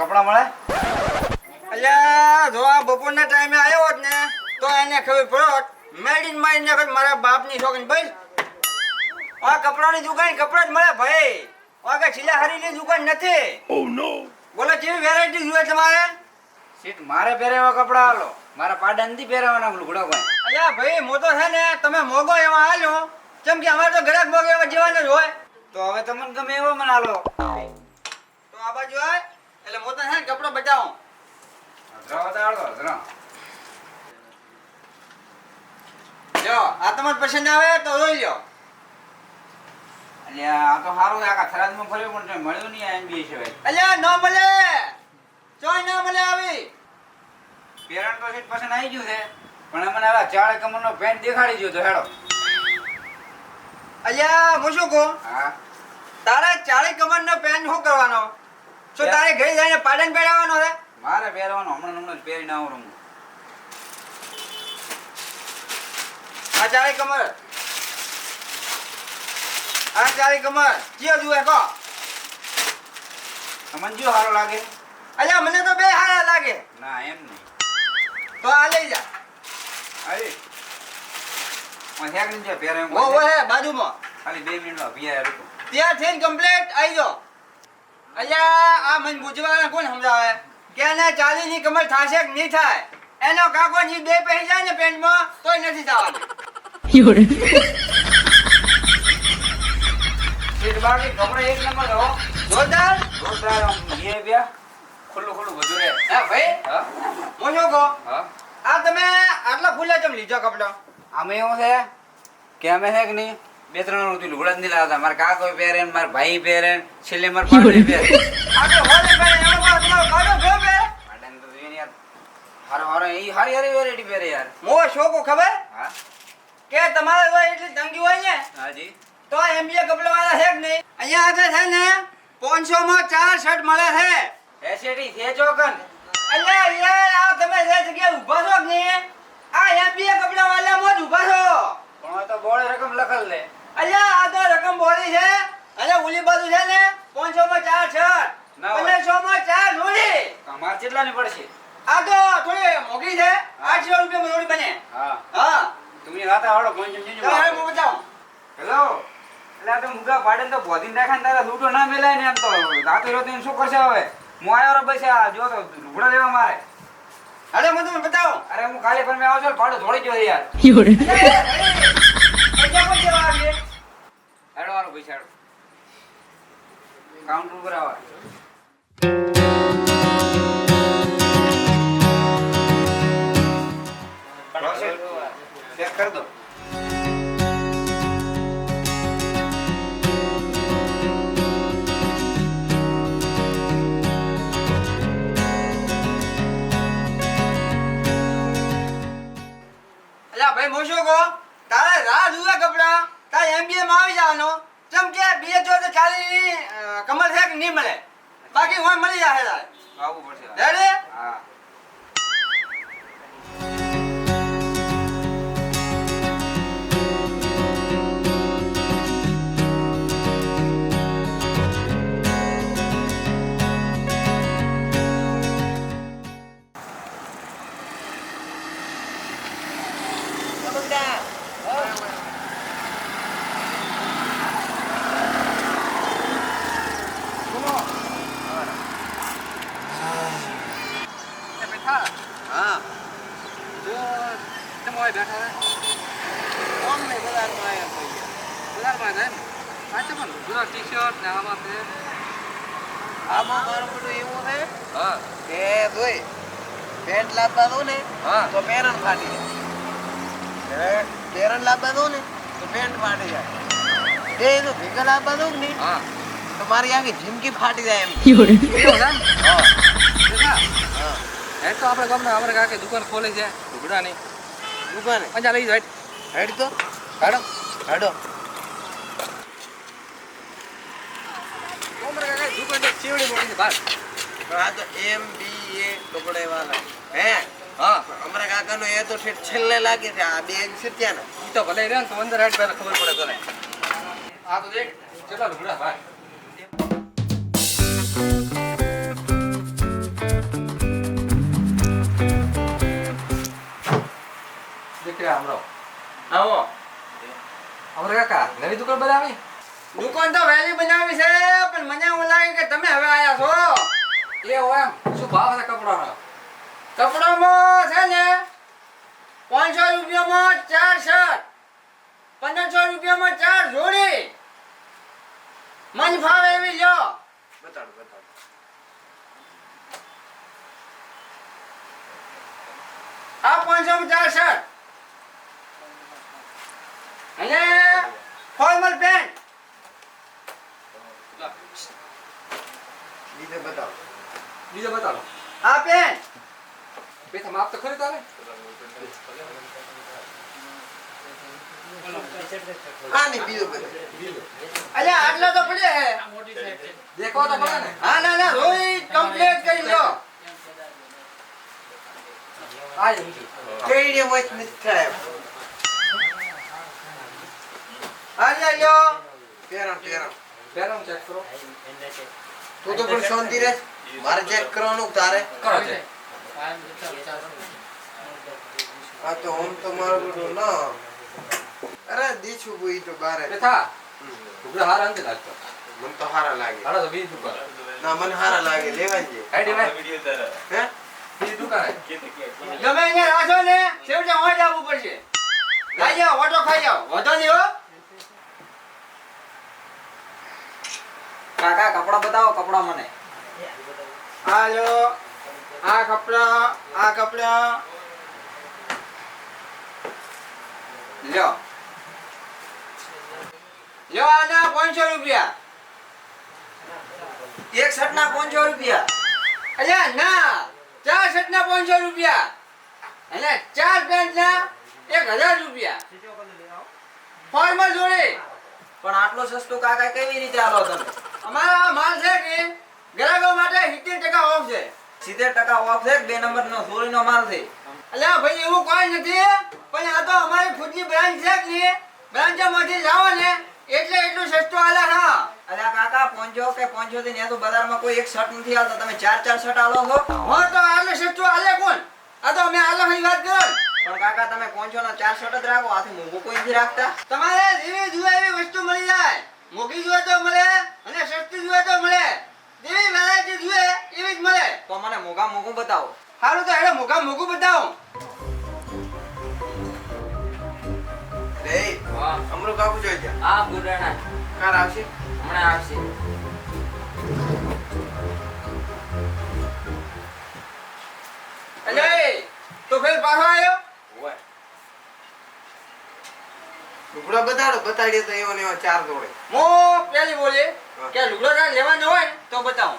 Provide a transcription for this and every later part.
ને કપડાં મળે? અલ્યા જો આ બપોરના ટાઈમે આવ્યો હોત ને તો એને ખબર પડો મેડ ઇન માઇન્ડ ને મારા બાપની છોકરી ભાઈ. આ કપડાની દુકાન કપડા જ મળે ભાઈ. આ કે ની દુકાન નથી. બોલો કેવી વેરાયટી જોઈએ તમારે? સીટ મારે પહેરેવા કપડા હાલો મારા પાડા નથી પહેરવાના લુગડા કોઈ અલ્યા ભાઈ મો તો છે ને તમે મોગો એવા હાલ્યો કેમ કે અમારે તો ગ્રાહક મોગો એવા જીવાના જ હોય. તો હવે તમને ગમે એવો મને હાલો તો આ બાજુ હોય એટલે મો તો છે ને કપડો બચાવો જો આ તમારે પસંદ આવે તો લઈ લ્યો. અલ્યા આ તો સારું આખા થરાદમાં ફર્યો પણ મળ્યું નહીં એમબીએ સિવાય. અલ્યા ન મળે. ચોય ન મળે આવી. પેરણ તો સીટ પસંદ આવી ગયું છે પણ મને આ ચાળે કમરનો પેન્ટ દેખાડી ગયો તો હેડો. અલ્યા હું શું કહું? તારા તારે ચાળી કમર નો પેન્ટ શું કરવાનો? શું તારે ઘરે જઈને પાડન પહેરાવવાનો છે? મારે પહેરવાનો હમણાં હમણાં જ પહેરીને આવું આ ચાળી કમર. આ ચાળી કમર. કયો જુએ કો તમને જો સારો લાગે? અલ્યા મને તો બે હારા લાગે. ના એમ નહીં. તો આ લઈ જા. હું હેક પહેરે ઓ હે બાજુમાં. ખાલી બે મિનિટમાં રૂકો ત્યાં થઈને કમ્પ્લીટ આવી જાઓ. અલ્યા આ મન ગુજવાના કોણ સમજાવે? કે એને ચાલી ની કમર થાશે કે નહીં થાય? એનો કાકો ની બે પહેરી જાય ને પેન્ટમાં તોય નથી થવાનું. 有人，સીટ એક નંબર હો. જોરદાર? જોરદાર ખુલ્લું ખુલ્લું બધું રહે. હા ભાઈ? હા? આ તમે આટલા ખુલ્લા ચમ લીધો કપડો? આમે એવું છે? કે અમે છે કે નહીં? બે ત્રણ વર્ષથી લુગડા જ નહીં લાવતા મારા કાકો પહેરે ને મારા ભાઈ પહેરે ને છેલ્લે મારા પાડે પહેરે. હારો હારો એ હારી હારી વેરાયટી પહેરે યાર. મો શોકો ખબર? હા? કે તમારે હોય એટલી તંગી હોય ને હાજી. તો એમબીએ કપડા વાળા છે કે નહીં? અહીંયા આગળ છે ને પાંચસો માં ચાર શર્ટ મળે છે. એસેટી છે ચોકન? અલ્યા યાર આ તમે જે જગ્યાએ ઊભા છો કે નહીં આ એમબીએ કપડા વાળામાં જ ઊભા છો. પણ તો બોળે રકમ લખલ લે અલ્યા આ તો રકમ બોલી છે. અને ઓલી બાજુ છે ને પાંચસો માં ચાર શર્ટ ના હોય. માં ચાર જોડી અમાર કેટલા ની પડશે. આ તો થોડી મોંઘી છે. આઠસો રૂપિયામાં જોડી બને. હા. હા. તમે રાતા આવડો કોઈ જમજી તો હવે હું બતાવું. હેલો? એટલે તો મુગા પાડે ને તો રાખે તારા લૂંટો ના મેલાય ને એમ તો. રાતે રાતો શું કરશે હવે? હું આવ્યો રો આ જો તો લુગડા લેવા મારે. અરે મને તમને બતાવો. અરે હું કાલે પણ મેં આવજો ભાડો થોડી ગયો યાર 有人，પૈસા પણ કેવા આવીએ વાળો પૈસા કાઉન્ટર ઉપર આવા. ચેક કરી દો. કે જોઈ પેન્ટ લાવવા દો ને તો પેરણ ફાટી જાય. પેરણ લાવવા દો ને તો પેન્ટ ફાટી જાય. બે તો ભેગા લાવવા દો ને તો મારી આખી જિંદગી ફાટી જાય એમ. 有人，તો આપણે ગામના અમારા કાકે દુકાન ખોલી છે. લુગડાની દુકાને પંજા લઈ જાય હેડ તો? હાડો. હેડો. દુકાન છે ચીવડી મોટી છે બહાર તો એમ બી નવી દુકાન બનાવી? દુકાન તો વહેલી બનાવી છે પણ મને એવું લાગે કે તમે હવે આયા છો. એ હોય એમ શું ભાવ છે કપડાનો? કપડામાં છે ને પાંચસો રૂપિયામાં ચાર શર્ટ પંદરસો રૂપિયામાં ચાર જોડી. મન ફાવે એવી લ્યો. બતાડો બતાડો. આ પાંચસો ચાર શર્ટ. અને ફોર્મલ પેન્ટ. બીજે બતાવો બીજે બતાડો. આ પેન બે તમે આપ તો ખરી તારે? આની બીજો બીજો અલ્યા આટલા તો પડે હે. દેખો તો પડે ને. હા ના ના રોઈ કમ્પ્લીટ કરી લ્યો આ ઊંચી કેડીએ મોચ નથી થાય આ લ્યો લ્યો. પેરણ પેરણ ચેક કરો. તું તો પણ શાંતિ રહે મારે ચેક કરવાનું તારે? કરો ચેક આ તો હું તો મારું બધું ના અરે દીછું બોઈ તો બારે. બે થા. ઢુકડા હારા અંતે લાગતો. મને તો હારા લાગે. હારા તો બી દુકાન. ના મને હારા લાગે. લેવા જ વિડિયો તારે. હે? બીજી દુકાન કે તમે અહીંયા રાજો ને છેવટે હોય જવું પડશે. લઈ જાઓ ઓટો ખાઈ જાઓ. વધો નહીં હો. કાકા કપડા બતાવો કપડા મને. આ લ્યો આ કપડા આ કપડા. લ્યો. લ્યો આના પાંચસો રૂપિયા. એક શર્ટ ના પાંચસો રૂપિયા. અલ્યા ના ચાર શર્ટ ના પાંચસો રૂપિયા. અને ચાર પેન્ટ ના એક હજાર રૂપિયા. ફોર્મલ જોડે. પણ આટલો સસ્તો કાકા કેવી રીતે આલો તમે? અમારા માલ છે કે ગ્રાહકો માટે સિત્તેર ટકા ઓફ છે. સિત્તેર ટકા ઓફ છે બે નંબર નો સોરી નો માલ છે. અલ્યા ભાઈ એવું કોઈ નથી પણ આ તો અમારી ખુદની બ્રાન્ચ છે કે નહીં? બ્રાન્ચમાંથી લાવો ને એટલે એટલું સસ્તું આલે હા. અલ્યા કાકા પાંચસો કે પાંચસો થી ને તો બજારમાં કોઈ એક શર્ટ નથી આવતો તમે ચાર ચાર શર્ટ આલો છો? હું તો આલે સસ્તું આલે કોણ? આ તો અમે આલાની વાત કરો. પણ કાકા તમે પાંચસો ના ચાર શર્ટ જ રાખો. આથી મોંઘું કોઈ નથી રાખતા. તમારે જેવી જુએ એવી વસ્તુ મળી જાય. મોંઘી જુએ તો મળે અને સસ્તી જુએ તો મળે. જેવી વેરાયટી જોઈએ એવી જ મળે. તો મને મોંઘા મોગું બતાવો. સારું તો એને મોગા મોંઘું બતાવો. રે વાહ અમરો કાપુ જોઈ જા આ ગુડાણા કાર આવશે? હમણાં આવશે. અલે તો ફેર પાછો આવ્યો ઓય લુગડા બતાડો બતાડીએ તો એવો ને એવો ચાર દોડે. મો પેલી બોલે કે લુગડો લેવા લેવાનો હોય ને તો બતાવો.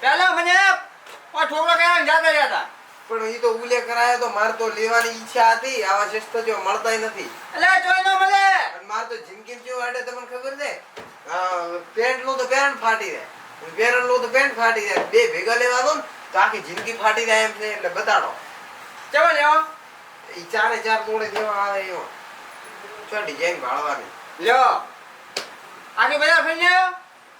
પહેલા મને આ છોકરો કયા જાતા રહ્યા હતા? પણ એ તો ઉલ્લેખ કરાયો તો મારે તો લેવાની ઈચ્છા હતી આવા શિસ્તો જો મળતાય નથી. એટલે જોઈ ન મળે માર મારે તો જિંદગી જો આડે તમને ખબર છે? પેન્ટ લો તો પેન્ટ ફાટી જાય. પેરણ લો તો પેન્ટ ફાટી જાય. બે ભેગા લેવા દો ને તો આખી જિંદગી ફાટી જાય એમ છે એટલે બતાડો. ચલો લેવો એ ચારે ચાર તોડે જેવા આવે એવો. ચો ડિઝાઇન ભાળવાની. લ્યો. આખી બધા ફરી આવ્યો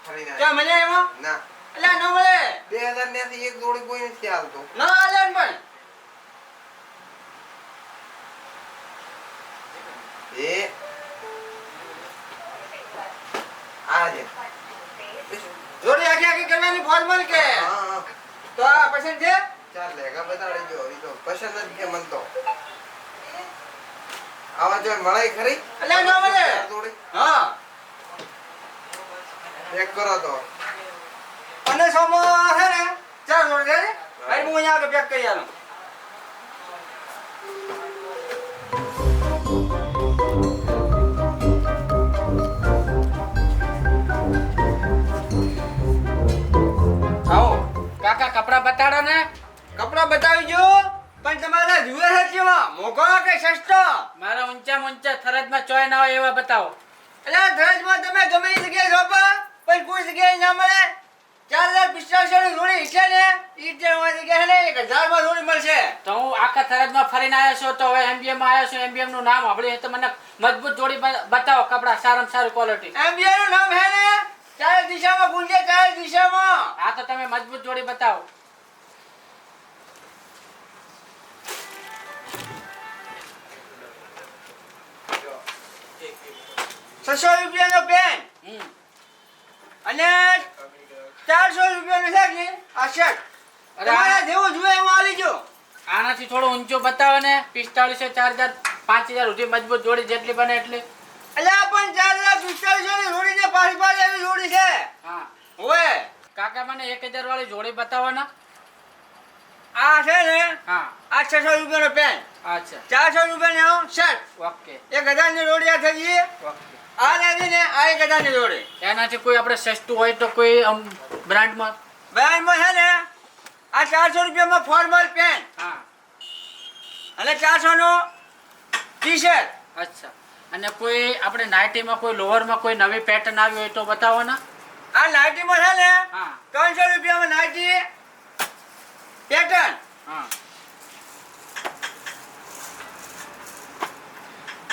મળે એમાં? ના. એટલે ન મળે. બે હજાર ત્યાંથી એક જોડી કોઈ નથી હાલતો. ન હાલે પણ. એ. આ જોડી આખી આખી કરવાની ફોર્મલ કે. હા, હા. તો આ પસંદ છે? ચાલ લેગા બતાડી જો ઈ તો પસંદ જ છે મન તો. આવા જો મળાય ખરી? અલ્યા, ન મળે. જોડી હા. એક કરો તો. અને સોમો છે ને ચાર છોડ દે ભાઈ હું અહીંયા આગળ પેક કરી આલું. આવો કાકા કપડા બતાડો ને. કપડા બતાવી જો પણ તમારે જુએ છે કેવા? મોકો કે સસ્તો? મારા ઊંચા ઊંચા થરજમાં ચોય ના હોય એવા બતાવો. એટલે ધ્રજમાં તમે ગમે જગ્યાએ શોપા પણ કોઈ જગ્યાએ ના મળે? ચાર હજાર પિસ્તાલીસો ની રોડી છે ને ઈ જે અમારી ને એક હજારમાં રોડી મળશે. તો હું આખા થરજમાં ફરીને આવ્યો છું તો હવે એમબીએમમાં આવ્યો છું એમબીએમનું નામ સાંભળ્યું તો મને મજબૂત જોડી બતાવો કપડા સારામાં સારી ક્વોલિટી એમબીએમનું નામ હે ને ચાર દિશામાં ગુંજે ચાર દિશામાં. આ તો તમે મજબૂત જોડી બતાવો. છસો રૂપિયાનો પેન હમ. અને ચારસો રૂપિયાનો છે ને આ શર્ટ અરે તમારે આ- જેવું જોઈએ એમાં આલી જો આનાથી થોડો ઊંચો બતાવો ને. પિસ્તાળીસો ચાર હજાર પાંચ હજાર સુધી મજબૂત જોડી જેટલી બને એટલી. અલ્યા પણ ચાર હજાર પિસ્તાળીસો ની જોડી ને પાંચ પાંચ એવી જોડી છે. હા. હોય કાકા મને એક હજાર વાળી જોડી બતાવો ને. આ છે ને હા. આ છસો રૂપિયાનો પેન અચ્છા. ચારસો રૂપિયાનો શર્ટ ઓકે. એક હજારની આ થઈ ગઈ. ઓકે. આ લાવી ને આ એક હજારની જોડી એનાથી કોઈ આપણે સસ્તું હોય તો કોઈ આમ બ્રાન્ડમાં બ્રાન્ડમાં છે ને આ ચારસો રૂપિયામાં ફોર્મલ પેન હા. અને ચારસો નો ટી શર્ટ અચ્છા. અને કોઈ આપણે નાઇટીમાં કોઈ લોવરમાં કોઈ નવી પેટર્ન આવી હોય તો બતાવો ને આ નાઇટીમાં છે ને હા. ત્રણસો રૂપિયામાં નાઇટી પેટર્ન. હા.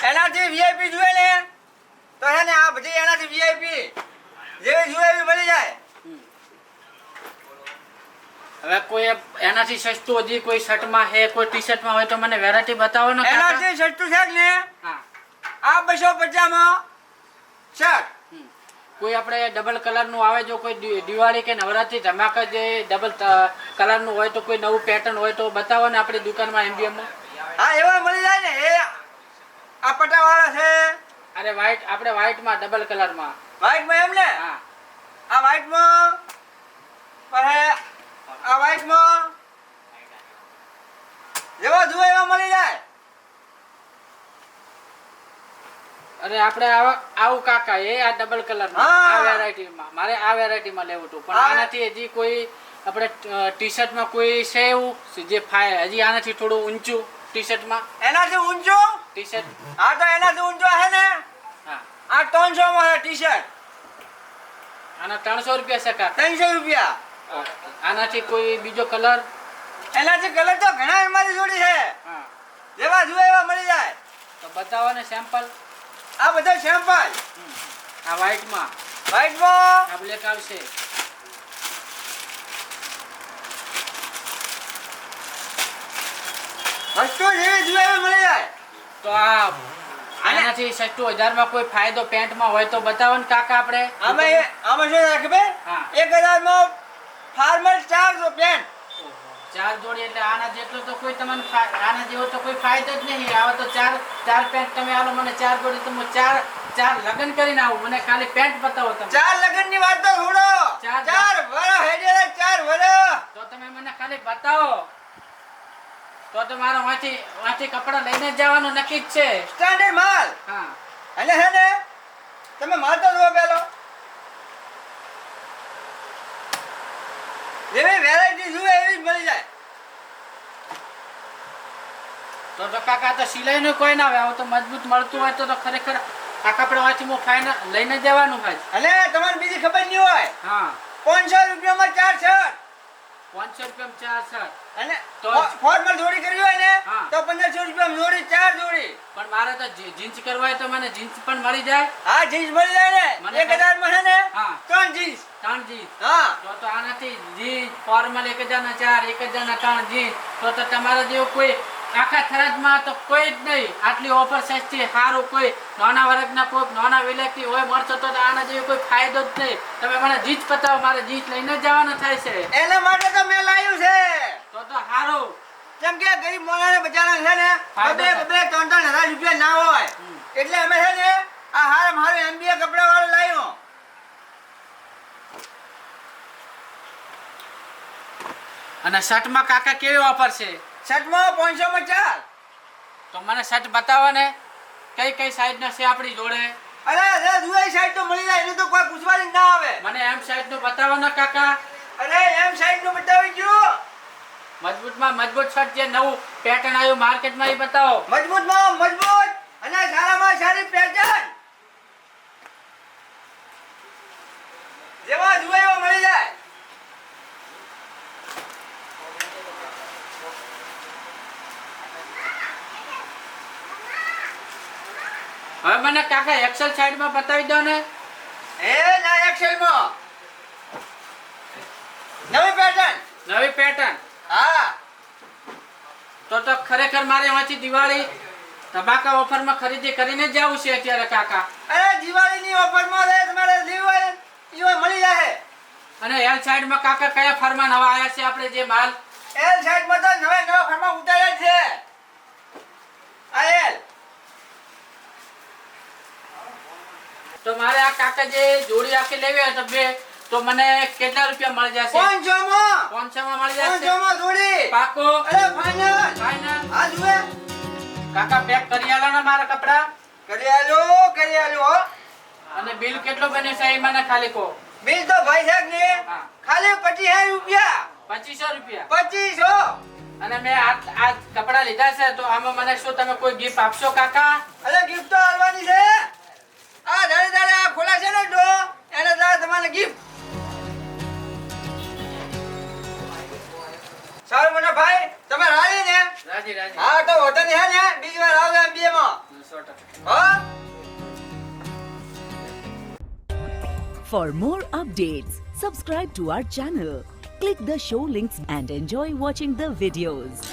એનાથી વીઆઈપી જોઈએ ને તો હે ને આ બધી એનાથી વીઆઈપી જેવી જોઈએ એવી મળી જાય. હવે કોઈ એનાથી સસ્તું હજી કોઈ શર્ટમાં હે કોઈ ટી શર્ટમાં હોય તો મને વેરાયટી બતાવો ને એનાથી સસ્તું છે ને. હા. આ બસો પચાસમાં શર્ટ. કોઈ આપણે ડબલ કલરનું આવે જો કોઈ દિવાળી કે નવરાત્રી ધમાકા જે ડબલ કલરનું હોય તો કોઈ નવું પેટર્ન હોય તો બતાવો ને આપણી દુકાનમાં એમબીએમમાં હા એવા મળી જાય ને એ આ પટાવાળા છે. અરે વ્હાઈટ આપણે વ્હાઈટમાં ડબલ કલરમાં વ્હાઈટમાં એમ ને? હા આ વ્હાઈટમાં પછી આ વ્હાઈટમાં જેવા જુએ એવા મળી જાય અરે આપણે આવું કાકા એ આ ડબલ કલર. આ વેરાયટીમાં મારે આ વેરાયટીમાં લેવું હતું. પણ આનાથી હજી કોઈ આપણે ટી શર્ટમાં કોઈ છે એવું? જે ફાય. હજી આનાથી થોડું ઊંચું ટી શર્ટમાં એનાથી ઊંચું? ટી શર્ટ હા તો એનાથી ઊંચો છે ને? હા. આ ત્રણસો માં ટી શર્ટ આના ત્રણસો રૂપિયા છે કાકા. ત્રણસો રૂપિયા? આનાથી કોઈ બીજો કલર એનાથી કલર તો ઘણા એમાંથી જોડી છે. હા. જેવા જુએ એવા મળી જાય. તો બતાવો ને સેમ્પલ આ બધા સેમ્પલ આ વ્હાઈટમાં વ્હાઈટમાં આ બ્લેક આવશે. વસ્તુ જેવી જોઈએ મળી જાય તો આ આનાથી સસ્તું હજારમાં કોઈ ફાયદો પેન્ટમાં હોય તો બતાવો ને કાકા આપણે. આમાં આમાં શું રાખે બે. એક હજારમાં ફાર્મલ ચારસો પેન્ટ. ચાર જોડી એટલે આના જેટલો તો કોઈ તમને આના જેવો તો કોઈ ફાયદો જ નહીં. આવા તો ચાર ચાર પેન્ટ તમે આલો મને ચાર જોડી તો હું ચાર ચાર લગ્ન કરીને આવું. મને ખાલી પેન્ટ બતાવો તમે. ચાર લગનની વાત તો છોડો. ચાર ચાર વરસ હેડે ચાર વરો તો તમે મને ખાલી બતાવો. તો તો મારો વાંચી વાંચી કપડા લઈને જ જવાનું નક્કી જ છે. સ્ટાન્ડર્ડ માલ. હા. અને હે ને તમે માલ તો જુઓ પેલો. એવી વેરાયટી જુએ એવી જ મળી જાય. તો તો કાકા તો સિલાઈ નું કોઈ ના આવે. આવું તો મજબૂત મળતું હોય તો તો ખરેખર કાકા કપડા વાંચી હું ફાઈન લઈને જવાનું હોય અને તમારે બીજી ખબર નહીં હોય? હા. પાંચસો રૂપિયામાં ચાર શર્ટ. પાંચસો રૂપિયામાં ચાર શર્ટ. અને તો- ફોર્મલ જોડી કરવી હોય ને તો પંદરસો રૂપિયામાં જોડી ચાર જોડી. પણ મારે તો જીન્સ કરવા હોય તો મને જીન્સ પણ મળી જાય. હા જીન્સ મળી જાય ને. મને એક હજારમાં ને હા. ત્રણ જીન્સ. ત્રણ જીન્સ. હા. તો તો આનાથી જીન્સ ફોર્મલ એક હજારના ચાર એક હજારના ત્રણ જીન્સ. તો તો તમારા જેવું કોઈ આખા થરાદમાં તો કોઈ જ નહીં. આટલી ઓફર સસ્તી સારું કોઈ નાના વર્ગના કોઈ નાના વિલેકથી હોય મળશો તો આના જેવો કોઈ ફાયદો જ નહીં. તમે મને જીત પતાવો મારે જીત લઈને જવાનું થાય છે. એના માટે તો મેં લાવ્યું છે. તો તો સારું કેમ કે ગરીબ મોલાને બચારા છે ને બબે બબે ત્રણ ત્રણ હજાર રૂપિયા ના હોય. એટલે અમે છે ને આ હારે મારું એમબીએ કપડા વાળો લાવ્યો. અને શર્ટમાં કાકા કેવી ઓફર છે? શર્ટમાં પાંચસો માં ચાર. તો મને શર્ટ બતાવો ને કઈ કઈ સાઈઝનો છે આપણી જોડે? અરે અરે જુએ સાઈડ તો મળી જાય એનું તો કોઈ પૂછવાની જ ના આવે. મને એમ સાઈઝનું બતાવો ને કાકા. અરે એમ સાઈડનું બતાવી ગયું મજબૂતમાં મજબૂત શર્ટ જે નવું પેટર્ન આવ્યું માર્કેટમાં એ બતાવો. મજબૂતમાં મજબૂત અને સારામાં સારી પેટર્ન જેવા જુએ એવા મળી જાય. હવે મને કાકા એક્સેલ સાઈડમાં બતાવી દો ને. એ ના એક્સેલમાં. નવી પેટર્ન નવી પેટર્ન હા. તો તો ખરેખર મારે વાંચી દિવાળી ધમાકા ઓફરમાં ખરીદી કરીને જ જવું છે અત્યારે કાકા. અરે દિવાળીની ઓફરમાં રે તમારે હોય ઈઓ મળી જાય અને એલ સાઈડમાં કાકા કયા ફરમાન નવા આવ્યા છે આપણે જે માલ? એલ સાઈડમાં તો નવા નવા ફરમાં ઉતાર્યા છે. આ એલ તો મારે આ કાકા જે જોડી આખી લેવી હોય તો બે તો મને કેટલા રૂપિયા મળી જશે? પાંચસો માં? પાંચસો માં મળી જશે? માં જોડી? પાકો. અરે ફાઇનલ ફાઇનલ આ જુએ. કાકા પેક કરી આલો ને મારા કપડા. કરી આલો કરી આલો અને બિલ કેટલું બને છે એ મને ખાલી કહો. બિલ તો ભાઈ સાહેબ ને. ખાલી પચીસ રૂપિયા. પચીસો રૂપિયા. પચીસો. અને મેં આ આ કપડા લીધા છે તો આમાં મને શું તમે કોઈ ગિફ્ટ આપશો કાકા? અરે ગિફ્ટ તો આલવાની છે. આ દાડે દાડે આ ખોલા છે ને ડો એને દાડે તમારે ગિફ્ટ સારું મને ભાઈ તમે રાજી ને રાજી રાજી હા તો હોટલ હે ને બીજી વાર આવજો એમ માં સો ટકા હા For more updates, subscribe to our channel, click the show links and enjoy watching the videos.